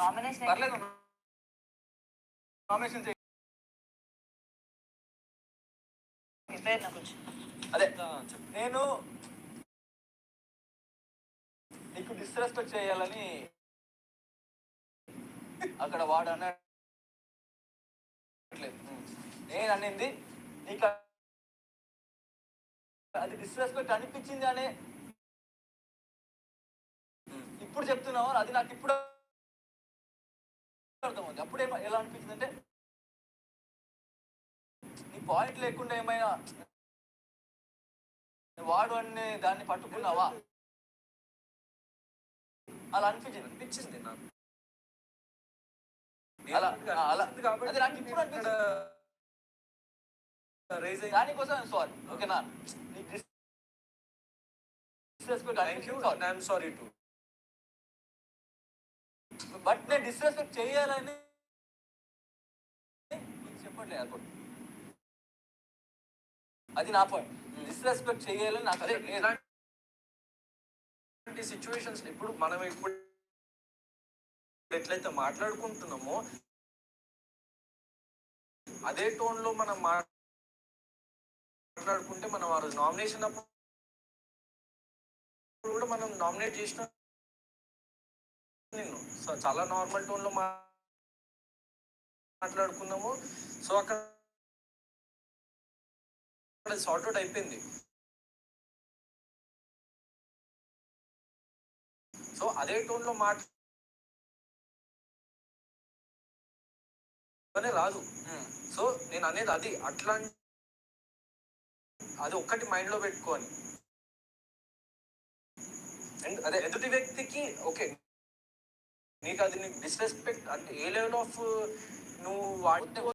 Nomination పర్లేదు. Nomination అదే నేను నీకు డిస్రెస్పెక్ట్ చేయాలని అక్కడ వాడు అన్నట్లేదు. నేను అనింది నీకు అది డిస్రెస్పెక్ట్ అనిపించింది అనే ఇప్పుడు చెప్తున్నావు అది నాకు ఇప్పుడు అర్థమవుతుంది. అప్పుడు ఎలా అనిపించింది అంటే నీ పాయింట్ లేకుండా ఏమైనా వాడు అనే దాన్ని పట్టుకున్నావా? అలా అనిపించింది అనిపించింది నాకు. అలా అలా అది ఇప్పుడు దానికోసం సారీ ఓకేనా? సారీ టు బట్ నేను డిస్రెస్పెక్ట్ చేయాలని చెప్పట్లేదు అనుకో అది నా పాయింట్ డిస్రెస్పెక్ట్ చేయాలని నాకు అదే. ఇలాంటి సిచ్యువేషన్స్ ఇప్పుడు మనం ఇప్పుడు ఎట్లయితే మాట్లాడుకుంటున్నామో అదే టోన్లో మనం మాట్లాడుకుంటే మనం ఆ రోజు నామినేషన్ అప్పుడు కూడా మనం నామినేట్ చేసిన సో చాలా నార్మల్ టోన్లో మా- మాట్లాడుకున్నాము. సో అక్కడ సార్ట్ అవుట్ అయిపోయింది. సో అదే టోన్లో మాట అనే రాదు. సో నేను అనేది అది అట్లా అది ఒక్కటి మైండ్లో పెట్టుకోని. అండ్ అదే ఎదుటి వ్యక్తికి ఓకే. నీకు అది డిస్రెస్పెక్ట్ అంటే ఏ లెవెల్ ఆఫ్ uh, నువ్వు వాడితే